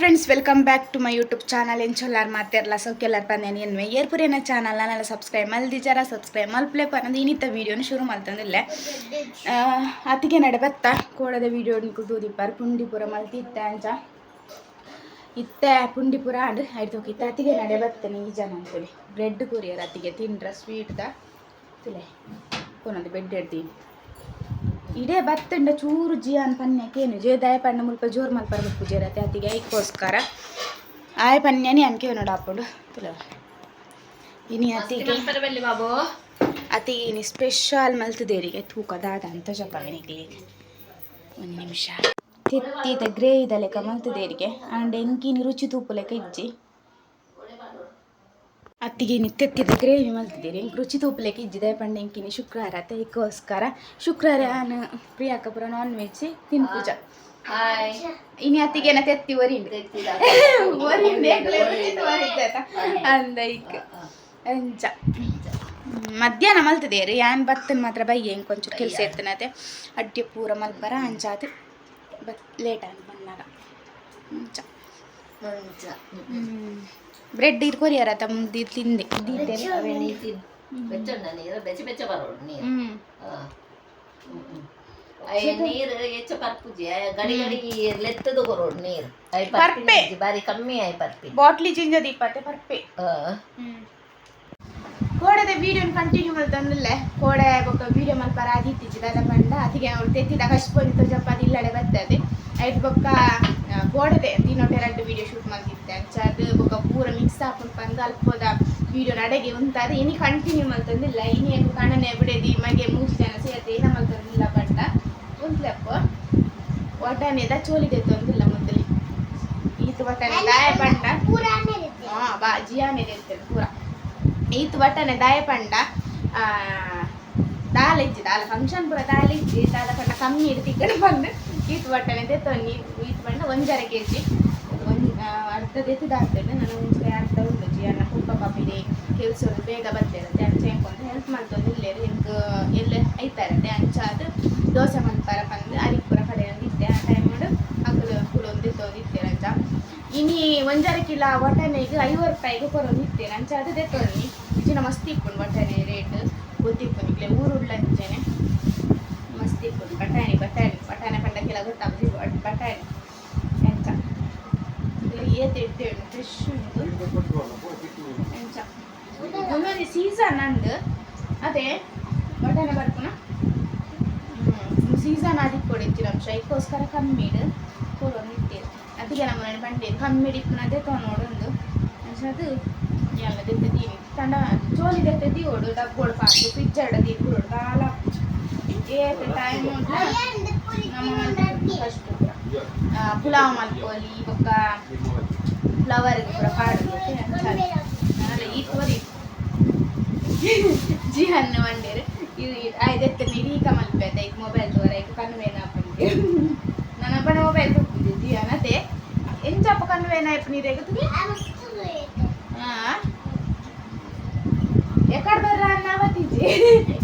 Friends welcome back to my YouTube channel ಎಂಚೊಲ್ಲಾರು ಮಾತಾರಲ್ಲ ಸೌಖ್ಯಲ್ಲಾರು ಬಂದೇನೆ ಎನ್ವೆ ಏರ್ಪುರೇನ ಚಾನಲ್ ನಾನೆಲ್ಲ ಸಬ್ಸ್ಕ್ರೈಬ್ ಮಲ್ದಿಜಾರ ಸಬ್ಸ್ಕ್ರೈಬ್ ಮಲ್ಪ್ಲೆ ಪನ್ನದು ಇನ್ನಿತ್ತ ವೀಡಿಯೋನ ಶುರು ಮಾಡ್ತಂದಿಲ್ಲ ಅತಿಗೆ ನಡೆ ಕೋಳದ ವೀಡಿಯೋ ತೂದಿಪ್ಪಾರು ಪುಂಡಿಪುರ ಮಲ್ತಿತ್ತ ಅಂಚ ಇತ್ತೆ ಪುಂಡಿಪುರ ಅಂಡ್ ಆಯ್ತು ಹೋಗಿತ್ತ ಅತಿಗೆ ನಡೆ ನೀ ಈ ಜನ ಅಂತೇಳಿ ಬ್ರೆಡ್ ಕುರಿಯರ್ ಅತಿಗೆ ತಿಂಡ್ರ ಸ್ವೀಟ್ದ ತಿಲೆ ಕೊನೊಂದು ಬೆಡ್ ಎಡ್ತೀನಿ ಇಡೇ ಬತ್ತಂಡ ಚೂರು ಜಿ ಅನ್ ಪನ್ಯಕೇನು ಜೇ ದಯ ಪಣ್ಣ ಮುಲ್ಪ ಜೋರು ಮಲ್ಪರ ಪೂಜೆ ಇರತ್ತೆ ಅತಿಗೆ ಐಕ್ಕೋಸ್ಕರ ಆಯ ಪನ್ಯನೇ ಅನ್ಕೆ ನೋಡ ಹಾಕೊಂಡು ತುಲ. ಇನಿ ಅತಿಗೆ ಬಾಬು. ಅತಿ ಇನಿ ಸ್ಪೆಷಲ್ ಮಲ್ತದೇರಿಗೆ ತೂಕ ದಾದ ಅಂತ ಜಪಾನಿಗೆ ಒಂದು ನಿಮಿಷ. ತಿತ್ತಿದ ಗ್ರೇ ಇದ ಲೆಕ್ಕ ಮಲ್ತದೇರಿಗೆ ಆ್ಯಂಡ್ ಎಂಕಿನಿ ರುಚಿ ತೂಪು ಲೆಕ್ಕ ಇಜ್ಜಿ. ಅತ್ತಿಗೆ ತೆತ್ತಿದ ಗ್ರೇವಿ ಮಲ್ತಿದ್ದೀರಿ ಎಂಕ್ ರುಚಿ ತೂಪು ಲೆಕ್ಕ ಇಜ್ಜಿದೆ ಪಂಡ ಎಂಕಿನಿ ಶುಕ್ರವಾರ ಅದಕ್ಕೋಸ್ಕರ ಶುಕ್ರವಾರ ನಾನು ಪ್ರಿಯಾಕಪುರ ನಾನ್ ವೆಜ್ ತಿನ್ಪೂಜ ಹಾಯ್ ಇನಿ ಅತ್ತಿಗೆನ ತೆತ್ತಿ ಒರಿಂಡು ಒರಿಂಡೆ ಅಂದ ಅಂಚ ಮಧ್ಯಾಹ್ನ ಮಲ್ತಿದ್ದೀರಿ. ಯಾನ್ ಬತ್ತನ್ ಮಾತ್ರ ಬೈ ಹೆಂಗೆ ಕೊಂಚ ಕೆಲಸ ಇರ್ತನತೆ. ಅಡ್ಡಿ ಪೂರ ಮಲ್ಬರ ಅಂಚಾತಿ ಬತ್ ಲೇಟ್ ಆಗಿ ಬಂದಾಗ. ಅಂಚ ಬ್ರೆಡ್ ಇರ್ ಕೊರಿಯರ ಮುಂದೆ ತಿಂದೆ. ಬಾರಿ ಕಮ್ಮಿ ಆಯ್ ಪರ್ಪಿ. ಬಾಟ್ಲಿ ಜಿಂಜ ದೀಪತ್ತೆ ಪರ್ಪೆ ಕೋಡದ ವಿಡಿಯೋ ಕಂಟಿನ್ಯೂ ಮಾಡ್ತಂದಿಲ್ಲ ಕೋಡೆ ಬೊಕ್ಕ ವಿಡಿಯೋ ಮಲ್ಪರ ಆದಿತ್ತಿಜ್ಜಿದ ಅದ ಪಂಡ ಅದಕ್ಕೆ ಅವ್ರು ತೆತ್ತಿದ ಕಷ್ಟ ಜಪ್ಪ ಅದು ಇಲ್ಲಡೆ ಬರ್ತದೆ. ಐದು ಬೊಕ್ಕ ಕೋಡದೆ ದಿನೊಟ್ಟೆ ಎರಡು ವಿಡಿಯೋ ಶೂಟ್ ಮಾಡ್ತಿದ್ದೆ. ಅಂಚ ಅದು ಬೊಕ್ಕ ಪೂರ ಮಿಕ್ಸ್ ಹಾಕೊಂಡು ಬಂದು ಅಲ್ಪದ ವಿಡಿಯೋ ನಡೆಗೆ ಉಂತಾದ ಇನಿ ಕಂಟಿನ್ಯೂ ಮಾಡ್ತಂದಿಲ್ಲ ಇನಿ ಏನು ಕಣ್ಣನೆ ಬಿಡದಿ. ಮಗೆ ಮೂರು ಜನ ಸೇರ್ತೆ ಏನ ಮಾಡ್ತಂದಿಲ್ಲ ಪಂಡ ಉಂಟ್ಲಪ್ಪ ಒಟನೆದ ಚೋಲಿದೆ ಅಂತಿಲ್ಲ ಮೊದಲಿ ಈತು ಒಟನೆ ದಾಯ ಪಂಡ. ಹಾ ಬಾ ಜಿಯಾನೆ ಇರ್ತೇನೆ ಪೂರ. ಈತು ಬಟ್ಟನೆ ದಾಯ ಪಂಡ. ಆ, ದಾಲ್ ಇಜ್ಜಿ ದಾಲ್ ಫಂಕ್ಷನ್ ಪೂರ ದಾಲ್ ಇಜ್ಜಿ. ದಾಲ ಪಂಡ ಕಮ್ಮಿ ಇಡು ಕಡೆ ಬಂದು. ಈತು ಬಟ್ಟನೆ ತನ್ನಿ ಈಟ್ ಬಣ್ಣ ಒಂದರ ಕೆ ಜಿ ಒಂದು ಅರ್ಧ ತೆತ್ತದಾಗ್ತದೆ ನಾನು ಮುಂಚೆ ಅರ್ಧ ಉಂಟು. ಅಣ್ಣ ಕುಪ್ಪ ಪಾಪಿದೆ ಕೆಲಸ ಬೇಗ ಬರ್ತಿರುತ್ತೆ ಅಂಚೆ ಹೆಂಗೊಂದು ಹೆಲ್ಪ್ ಮಾಡ್ತಂದು ಇಲ್ಲೇ ಹೆಂಗೆ ಎಲ್ಲ ಐತಾರೆ ಇರುತ್ತೆ ಅಂಚ ಅದು ದೋಸೆ ಮಂತರ ಬಂದು ಅರಿಪುರ ಕಡೆ ಒಂದು ಇದ್ದೆ ಆ ಟೈಮ್ ಮಾಡು ಅಕ್ಕಲು ಇತ್ತೇನೆ ಅಂಚ. ಇನ್ನಿ ಒಂದರ ಕಿಲ ಒಟನೆಗೆ ಐವತ್ತು ರೂಪಾಯಿಗೆ ಕೊರೊಂದು ಇತ್ತೇನೆ ಅಂಚ ಅದು ತೆತ್ತೊಂದು ಇಚ್ಚಿನ ಮಸ್ತ್ ಇಕ್ಕೊಂಡು ಒಟನೆ ರೇಟ್ ಗೊತ್ತಿಕ್ಕೊಂಡು ಊರುಳ್ಳ ಅಂಚೆನೆ. ಮಸ್ತ್ ಇಕ್ಕೊಂಡು ಬಟಾಣಿ ಬಟಾಣಿ. ಬಟಾಣಿ ಪಂಡ ಬಟ್ ಬಟಾಣಿ, ಎಂಚ. ಏತ್ ಇಡ್ತೇವೆ ಫ್ರೆಶ್ ಎಂಚ. ಒಂದೊಂದು ಸೀಸನ್ ಅಂದು ಅದೇ, ಬಟಾಣೆ ಬರ್ಪುನ? ಸೀಸನ್ ಅದಕ್ಕೆ ಕೊಡಿರ್ತೀರ ಅಂಶ. ಇದಕ್ಕೋಸ್ಕರ ಕಮ್ಮಿ ಇಡು. ಕೊಡೋನು ಇರ್ತೀರಿ ಅದಕ್ಕೆ ನಮ್ಮ ಮನೆ ಬಂಡಿ, ಕಮ್ಮಿ ಇಡಿಪ್ಪನದೇ ತೊಗೊಂಡು ನೋಡೊಂದು ಅದು, ಎಲ್ಲ ತೆತ್ತೀನಿ ತಂಡ, ಚೋಲಿ ತೆತ್ತಿ ಓಡು. ಡಬ್ಬೋಡು ಪಾಕು ಫ್ರಿಜ್ ಅಡದಿ ಕಾಲ ಏತ್ ಟೈಮ್ ನಮ್ಮ ಫಸ್ಟ್ ಪುಲಾವ್ ಮಲ್ಕೋಲಿ ಬೊಕ್ಕ ಫ್ಲವರ್ ಪೂರ ಪಾಡು ನಾಳೆ ಈ ತೋರಿ ಜಿ ಹಣ್ಣು ಮಂಡೇರು ಇದು ಐದೆತ್ತ ನೀರೀಕ ಮಲ್ಪೆದ ಈಗ ಮೊಬೈಲ್ ತೋರ ಈಗ ಕನ್ವೇನ ಅಪ್ಪನಿಗೆ ನನ್ನ ಅಪ್ಪನ ಮೊಬೈಲ್ ಕೊಟ್ಟಿದ್ದೆ ಜಿ ಅನ್ನತೆ ಎಂಚಪ್ಪ ಕನ್ವೇನ ಅಪ್ಪ ನೀರು ಎಗುತ್ತದೆ ಎಕಡೆ ಬರ್ರ ಅನ್ನವತ್ತಿಜಿ ಇತ್ತೆ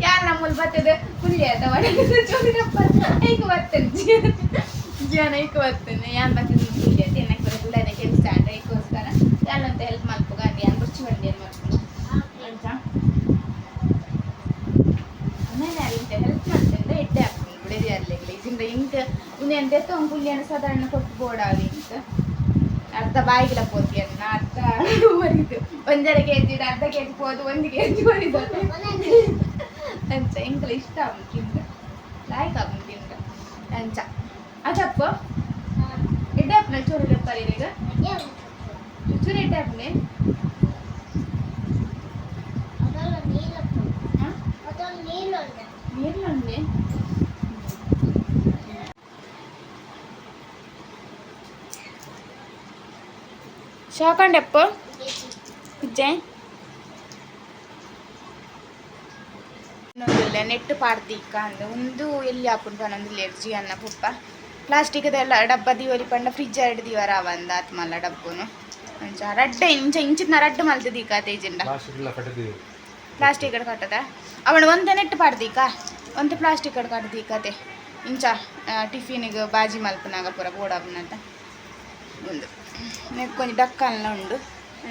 ಯಾರ ನಮ್ಮಲ್ಲಿ ಬರ್ತದೆ ಪುಲ್ಯ ಅದ ಒಳಗೆ ಚೋದಿರಪ್ಪ ಐಕ ಬರ್ತೇನೆ ಜಿ ಜಿಯಾನ ಐಕ ಬರ್ತೇನೆ ಯಾನ್ ಬರ್ತದೆ ಪುಲ್ಯ ತಿನ್ನಕ್ಕೆ ಬರೋ ಪುಲ್ಯದ ಕೆಲಸ ಅಂದ್ರೆ ಐಕೋಸ್ಕರ ಯಾನಂತ ಹೆಲ್ಪ್ ಮಾಡ್ಕೋ ಗಾಡಿ ಯಾನ್ ಬರ್ಚಿ ಬಂಡಿ ಏನು ಮಾಡ್ಕೊಂಡು ಅಂತ ಆಮೇಲೆ ಅಲ್ಲಿಂದ ಹೆಲ್ಪ್ ಮಾಡ್ತೇನೆ ಎಡ್ಡೆ ಹಾಕ್ತೀನಿ ಬಿಡದಿ ಅಲ್ಲಿಗೆ ಇದರಿಂದ ಇಂಕ ಉನ್ನೆ ಅಂತ ಎತ್ತೊಂದು ಪುಲ್ಯನ ಸಾಧಾರಣ ಕೊಟ್ಟು ಬೋಡಾವಿ ಅಂತ ಅರ್ಧ ಬಾಯಿಗಿಲ ಪೋತಿ ಅನ್ನ ಅರ್ಧ ಒರಿದು ಒಂದರ ಕೆ ಜಿ ಅರ್ಧ ಕೆ ಜಿ ಪೋದು ಒಂದು ಕೆ ಜಿ ಒರಿದು ಅಂಚ ಇಂಕಲ ಇಷ್ಟ ಆಗುದು ತಿಂದ ಲಾಯ್ಕ್ ಆಗುದು ತಿಂದ ಅಂಚ ಅದಪ್ಪ ಎಡ್ಡೆ ಅಪ್ಪನ ಚೂರು ಲೆಪ್ಪರಿ ಈಗ ಚೂರು ಎಡ್ಡೆ ಅಪ್ಪನೆ ನೀರ್ಲೊಂಡೆ ಶಾಕಂಡೆಪ್ಪ ಇಜ್ಜೆ ಇನ್ನೊಂದಿಲ್ಲ ನೆಟ್ ಪಾಡ್ದಿಕ್ಕ ಕಂದು ಒಂದು ಎಲ್ಲಿ ಹಾಕೊಂಡು ಪನೊಂದಿಲ್ಲ ಎರ್ಜಿ ಅನ್ನ ಪುಪ್ಪ. ಪ್ಲಾಸ್ಟಿಕ್ದೆಲ್ಲ ಡಬ್ಬ ದಿವರಿ ಪಂಡ ಫ್ರಿಜ್ ಎರಡು ದಿವರ ಅವಂದ ಆತ್ಮಲ್ಲ ಡಬ್ಬನು. ಅಂಚ ರಡ್ಡೆ ಇಂಚ ಇಂಚಿನ ರಡ್ಡು ಮಲ್ತದೀಕ ತೇಜಿಂಡ ಪ್ಲಾಸ್ಟಿಕ್ ಕಡೆ ಕಟ್ಟದ. ಅವನು ಒಂದೇ ನೆಟ್ ಪಾಡ್ದೀಕ. ಒಂದು ಪ್ಲಾಸ್ಟಿಕ್ ಕಡೆ ಕಟ್ದೀಕತೆ ಇಂಚ ಟಿಫಿನಿಗೆ ಬಾಜಿ ಮಲ್ಪನಾಗ ಪೂರ ಬೋಡಾಬ್ನಂತ ಒಂದು ನೆಕ್ ಕೊಂಚ ಡಕ್ಕಲ್ಲ ಉಂಡು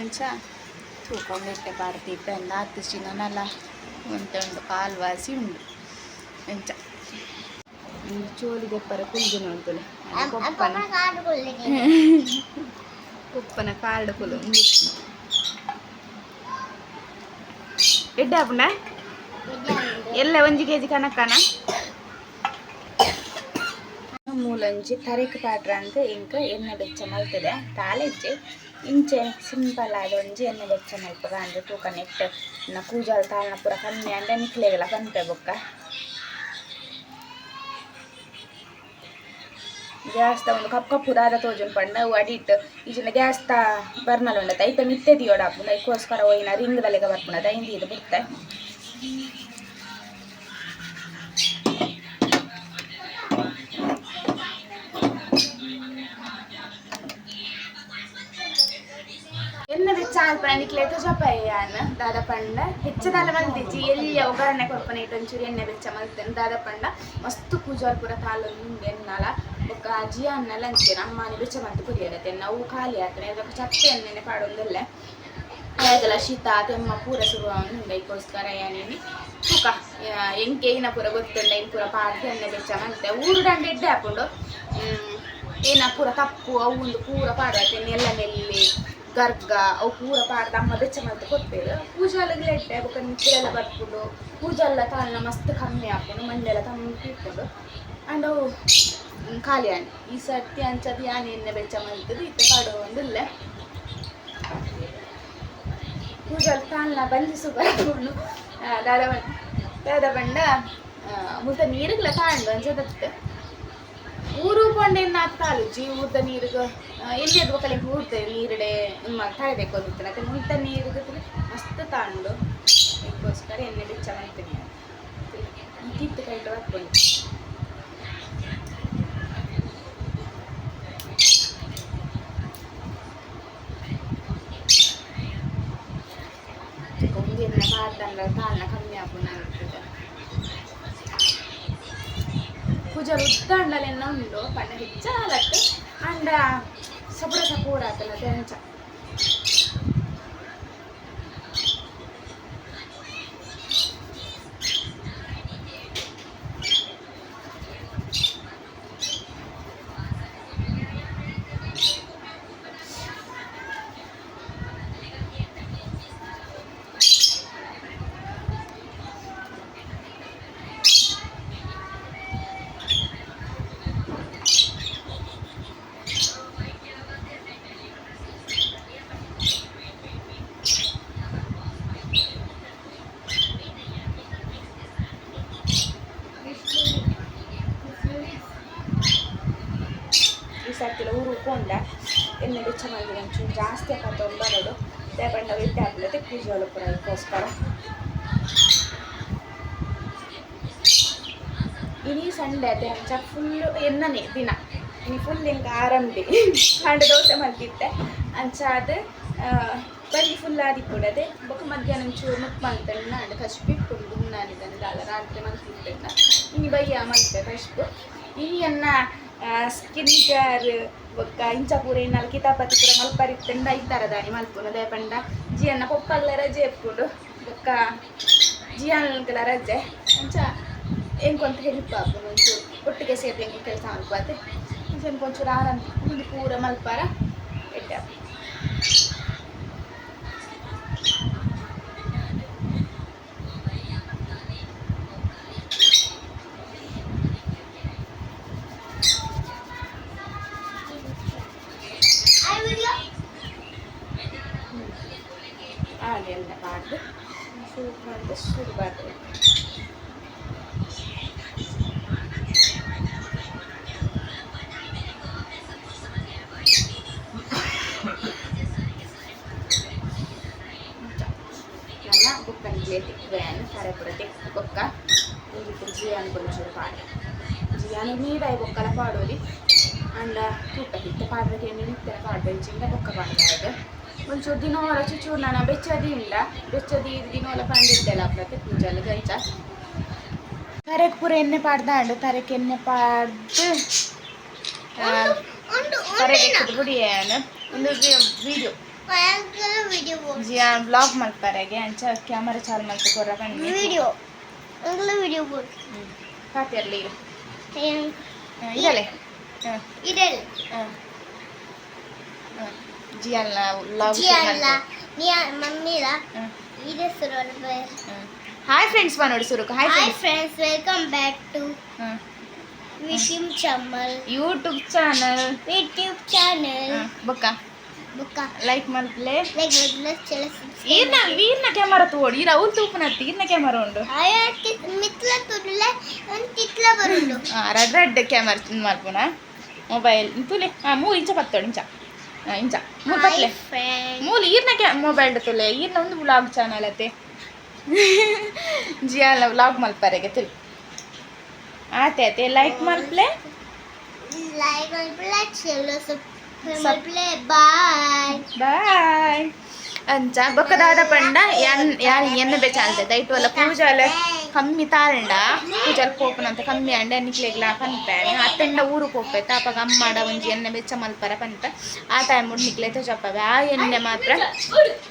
ಅಂಚ ತೂಕೊಂಡು ಇಟ್ಟೆ ಪಾಡ್ತಿದ್ದ ಹತ್ತು ಚಿನ್ನನಲ್ಲ ಉಂಟು. ಕಾಲು ವಾಸಿ ಉಂಡು ಎಂಚ ಚೋಲಿಗೆ ಪರ ದೆಪ್ಪರ ಕುಲ್ದು ನೋಡ್ತಲೆ ಕೊಪ್ಪನ ಕೊಪ್ಪನ ಕಾರ್ಡ್ ಕುಲು ಎಡ್ಡೆ ಆಪುಂಡ ಎಲ್ಲ ಒಂಜಿ ಕೆಜಿ ಕನಕನ ಮೂಲೊಂಜಿ ಪಾತ್ರ ಪಾಡ್ರ ಅಂತ ಇಂಕ ಎಣ್ಣೆ ಬೆಚ್ಚ ಮಲ್ತದೆ. ತಾಳೆಜ್ಜೆ ಇಂಚೆ ಸಿಂಪಲ್ ಆದ ಒಂಜಿ ಎಣ್ಣೆ ಬೆಚ್ಚ ಮಲ್ಪಗ ಅಂದ್ರೆ ತೂಕ ನೆಟ್ ಇನ್ನ ಕೂಜಾಲ್ ತಾಳ್ನ ಪೂರ ಕಮ್ಮಿ ಅಂದ್ರೆ ನಿಕ್ಲೆಗೆಲ್ಲ ಪಂಪೆ ಬೊಕ್ಕ ಗ್ಯಾಸ್ ಒಂದು ಕಪ್ ಕಪ್ಪು ದಾದ ತೋಜುನ್ ಪಂಡ ಅವು ಅಡಿಟ್ ಈಜಿನ ಗ್ಯಾಸ್ ತ ಬರ್ನಲ್ ಉಂಡತ ಐತ ಮಿತ್ತೆ ದಿಯೋಡ ಹಾಪುಂಡ ಐಕೋಸ್ಕರ ಒಯ್ನ ರಿಂಗ್ ದಲೆಗ ಬರ್ಪುಂಡ ದೈಂದಿ ಇದು ಬಿಡ್ತೆ ಎನ್ನ ಬೆಚ್ಚ ಆಲ್ಪನ ನಿಕ್ಲೆ ತುಜಪಯ್ಯಾನ ದಾದ ಪಂಡ ಹೆಚ್ಚದಾಲ ಮಲ್ತಿಜ್ಜಿ ಎಲ್ಲಿ ಒಗ್ಗರಣೆ ಕೊರ್ಪನೆ ಇಟ್ಟೊಂಚೂರು ಎಣ್ಣೆ ಬೆಚ್ಚ ಮಲ್ತೇನೆ ದಾದ ಪಂಡ ಮಸ್ತ್ ಪೂಜಾರ್ ಪೂರ ತಾಲೊಂದು ಉಂಡು ಎನ್ನಲ ಬೊಕ್ಕ ಅಜ್ಜಿ ಅನ್ನಲ್ಲ ಅಂಚೇನ ಅಮ್ಮನಿ ಬೆಚ್ಚ ಮಲ್ತು ಕುದಿಯಲತ್ತೆ ನಾವು ಖಾಲಿ ಆತನೆ ಅದಕ್ಕೆ ಚಪ್ಪೆ ಎಣ್ಣೆನೆ ಪಾಡೊಂದಲ್ಲೇ. ಅದೆಲ್ಲ ಶೀತ ತೆಮ್ಮ ಪೂರ ಶುರು ಉಂಡು. ಐಕೋಸ್ಕರ ಏನೇನಿ? ತೂಕ. ಎಂಕೆ ಏನ ಪೂರ ಗೊತ್ತುಂಡ ಇನ್ ಪೂರ ಪಾಡ್ದು ಎಣ್ಣೆ ಬೆಚ್ಚ ಮಲ್ತೆ ಊರು ದಂಡ ಇಡ್ಡೆ ಹಾಕೊಂಡು ಹ್ಮ್, ಏನ ಪೂರ ತಪ್ಪು ಅವು ಒಂದು ಪೂರ ಪಾಡತ್ತೆ ಎಲ್ಲ ನೆಲ್ಲಿ ಗರ್ಗ, ಅವು ಪೂರ ಪಾಡ್ದು ಅಮ್ಮ ಬೆಚ್ಚ ಮಾಡ್ತಾ ಕೊಡ್ತೇವೆ. ಎಲ್ಲ ಇಟ್ಟೆ ಬೊಕ್ಕ ನಿತ್ರೆಲ್ಲ ಬರ್ಕೊಂಡು ಪೂಜೆಲ್ಲ ತಾಳನ ಮಸ್ತ್ ಕಮ್ಮಿ ಹಾಕೊಂಡು ಮಂಡೆಲ್ಲ ತಂಪು ಇಟ್ಕೊಂಡು ಆ್ಯಂಡ್ ಅವು ಖಾಲಿ ಆನೆ. ಈ ಸರ್ತಿ ಅಂಚದು ಯಾನೆ ಎಣ್ಣೆ ಬೆಚ್ಚ ಮಾಡ್ತದೆ ಇತ್ತ ಪಾಡು ಒಂದಿಲ್ಲ ಪೂಜಾಲ್ ತಾಳ್ನ ಬಂದಿಸು ಬರ್ಕೊಂಡು ದಾದ ಬಂಡ ದಾದ ಬಂಡ ಮುದ್ದ ನೀರಿಗೆಲ್ಲ ತಾಂಡು ಅಂಚದತ್ತೆ ಊರು ಕೊಂಡೆನ್ನ ತಾಳು ಜೀ ಊರ್ದ ನೀರಿಗೆ ಎಲ್ಲಿ ಅದು ಕಲೆ ಊರ್ತೆ ನೀರಿಡೆ ತಾಳ್ಬೇಕು ಅಂದಿತ್ತು ಮತ್ತೆ ಮುಂತ ನೀರಿಗೆ ಮಸ್ತ್ ತಾಂಡು. ಅದಕ್ಕೋಸ್ಕರ ಎಣ್ಣೆ ಬಿಚ್ಚ ಮಾಡ್ತೀನಿ ಕಿತ್ತು ಕೈಟ್ ಹಾಕೊಂಡು ಉದ್ದಾಂಡಲೆನ್ನ ಉಂಡು ಪಂಡ ಹೆಚ್ಚಾಲಟ್ಟು ಅಂಡ ಸಪುರ ಸಪೂರ ಆತಲ್ಲ ದೇಪಂಡ ಬಿಟ್ಟು ಹಾಕ್ಲತ್ತೆ ಪೂಜೆ ಒಳಪುರ ಅದಕ್ಕೋಸ್ಕರ ಇನಿ ಸಂಡೆ ಅದೇ ಅಂಚ. ಫುಲ್ಲು ಎನ್ನನೆ ದಿನ. ಇನಿ ಫುಲ್ ಹಿಂಗೆ ಆರಂಭಿ. ಕಂಡ ದೋಸೆ ಮಲ್ತಿದ್ದೆ ಅಂಚ ಅದು ಬರೀ ಫುಲ್ ಆದಿಕೊಡದೆ ಬೊಕ್ಕ ಮಧ್ಯಾಹ್ನ ಚೂರು ಮುಕ್ ಮಲ್ತಣ್ಣ ಅಂಡ್ ಕಶ್ಪಿಟ್ಟು ನಾನಿದ್ದಾನೆ ರಾತ್ರಿ ಮಲ್ತಿದ್ದೆ ಇನಿ ಬಯ್ಯ ಮಲ್ತೆ ಕಶ್ಪು ಇನಿ ಅನ್ನ ಸ್ಕಿನ್ ಕೇರ್ ಬೊಕ್ಕ ಇಂಚ ಪೂರ ಇನ್ನಲ್ಲ ಕಿತಾಪತಿ ಪೂರ ಮಲ್ಪರಿತ್ತಂಡ ಇದ್ದಾರ ದಾನಿ ಮಲ್ಪುನ ದಯಪಂಡ ಜಿಯನ್ನ ಪೊಪ್ಪಲ್ಲ ರಜೆ ಎಪ್ಪುಡು ಬೊಕ್ಕ ಜಿಯನ್ಗಳ ರಜೆ ಅಂಚ ಎಂಕೊಂತ ಹೆಲ್ಪ್ ಆಪುನು ಒಂಚೂರು ಒಟ್ಟಿಗೆ ಸೇರಿ ಹೆಂಗೆ ಕೆಲಸ ಮಲ್ಪಾತೆ ಇಂಚ ಕೊಂಚೂರು ಆರಾಮ ಇಲ್ಲಿ ಪೂರ ಮಲ್ಪಾರ ಎಡ್ಡೆ ಜಿಯಾನು ನೀರಾಯಿ ಬೊಕ್ಕಲ ಪಾಡೋಲಿ. ಅಂಡ ತೂಕ ಹಿಟ್ಟು ಪಾಡ್ರಕ್ಕೆ ಪಾಡ್ಬೇಕು ಚಿಂದ ಬೊಕ್ಕ ಪಾಡ್ಬಾರ್ದು. ಒಂಚೂರು ದಿನವರ ಚುಚೂರು ನಾನು ಬೆಚ್ಚದಿ ಇಲ್ಲ. ಬೆಚ್ಚದಿ ದಿನವಲ ಪಂಡಿದ್ದೆಲ್ಲ ಅಪ್ಲಕ್ಕೆ ಪೂಜೆಲ್ಲ ಗೈಚ. ತರಕ್ ಪೂರ ಎಣ್ಣೆ ಪಾಡ್ದಾಂಡು ತರಕ್ ಎಣ್ಣೆ ಪಾಡ್ದು ಪರಗೆ ಬುಡಿ ಒಂದು ವಿಡಿಯೋ ಬ್ಲಾಗ್ ಮಲ್ಪರೆಗೆ ಅಂಚ ಕ್ಯಾಮರಾ ಚಾಲು ಮಲ್ತು ಕೊರ ಬನ್ನಿ. ವಿಡಿಯೋ ವಿಡಿಯೋ ಬೋಲ್ ಜಿಯಲ್ಲ ಅಲ್ಲ ನೀ ಇದೆ ಹಾಯ್ ಫ್ರೆಂಡ್ಸ್ ಬಾ. ನೋಡಿ ಸುರುಕು. Hi hi friends welcome back to ವಿಶಿಮ್ ಚಮ್ಮಲ್ ಯೂಟ್ಯೂಬ್ ಚಾನಲ್ ಯೂಟ್ಯೂಬ್ ಚಾನಲ್ ಬುಕ್ಕ. ಲೈಕ್ ಮಾಡ್ಲೇ ಚೆಲ ಈರ್ನ ವೀರ್ನ ಕ್ಯಾಮರಾ ತೋಡಿ ಈರ ಅವ್ರು ತೂಪನತ್ತಿ ಈರ್ನ ಕ್ಯಾಮರಾ ಉಂಡು ಮಿತ್ಲ ತುಡ್ಲೆ ಒಂದು ತಿತ್ಲ ಬರುಂಡು ಹಾಂ ರೆಡ್ ರೆಡ್ ಕ್ಯಾಮರಾ ಮಲ್ಪುನ ಮೊಬೈಲ್ ತುಲೆ. ಹಾಂ ಮೂ ಇಂಚ ಪತ್ತೋಡು ಇಂಚ. ಹಾಂ ಇಂಚ. ಮೂ ಪತ್ಲೆ. ಮೂಲ ಈರ್ನ ಕ್ಯಾ ಮೊಬೈಲ್ ತುಲೆ. ಈರ್ನ ಒಂದು ವ್ಲಾಗ್ ಚಾನಲ್ ಅತ್ತೆ. ಜಿಯಾಲ ವ್ಲಾಗ್ ಮಲ್ಪಾರೆಗೆ ತುಲಿ. ಆತೆ ಆತೆ ಲೈಕ್ ಮಲ್ಪ್ಲೆ. ಲೈಕ್ ಮಲ್ಪ್ಲೆ ಚೆಲ್ಲ ಮಲ್ಪಲೆ ಬಾಯ್ ಅಂಚ, ಬೊಕ್ಕದಾದ ಪಂಡ, ಯಾನ್ ಎನ್ನ ಬೆಚಾಲ್ದೆ ದೈಟ್ ಅಲ್ಲ ಪೂಜಾಲ ಕಮ್ಮಿ ತಾರಂಡ. ಪೂಜಾಲ್ ಪೋಪನಂತ ಕಮ್ಮಿ ಅಂಡ ನಿಕ್ಲೆಗ್ಲ ಪನ್ಪೇನೆ ಅತ್ತಂಡ ಊರು ಪೋಪೆ ತಾಪಗ ಅಮ್ಮಡ ಒಂಜಿ ಎಣ್ಣೆ ಬೆಚ್ಚ ಮಲ್ಪರ ಪನ್ಪ ಆ ಟೈಮ್ ನಿಕ್ಲೆ ತಜಪ್ಪವೆ ಆ ಎಣ್ಣೆ ಮಾತ್ರ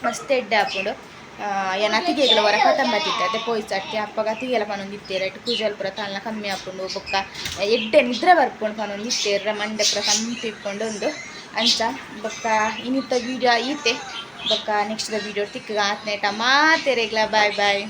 ಮಸ್ತ್ ಎಡ್ಡೆ ಹಾಕೊಂಡು. ಏನ ಅತಿಗೆಗಳ ಹೊರ ಕತಂಬತ್ತಿತ್ತೆ ಅದೇ ಪೋಯಿ ಚಟ್ಟಿ ಅಪ್ಪಗ ಅತಿಗೆಲ್ಲ ಪನೊಂದು ಇಟ್ಟು ಪೂಜಾಲ್ ಪುರ ಕಮ್ಮಿ ಹಾಕೊಂಡು. ಬೊಕ್ಕ ಎಡ್ಡೆ ನಿದ್ರೆ ಬರ್ಕೊಂಡು ಪನೊಂದು ಇತ್ತೇರ. ಮಂಡೆ ಪುರ ಕಮ್ಮಿ ಇಟ್ಕೊಂಡು ಒಂದು ಅಂಚ ಬೊಕ್ಕ ಇನ್ನಿತ್ತ ವೀಡಿಯೋ ಈತೆ ಬೊಕ್ಕ ನೆಕ್ಸ್ಟ್ ವೀಡಿಯೋ ತಿಕ್ಕಗ ಆತ್ನೇಟ ಮಾತೆರೆಗ್ಲ ಬಾಯ್ ಬಾಯ್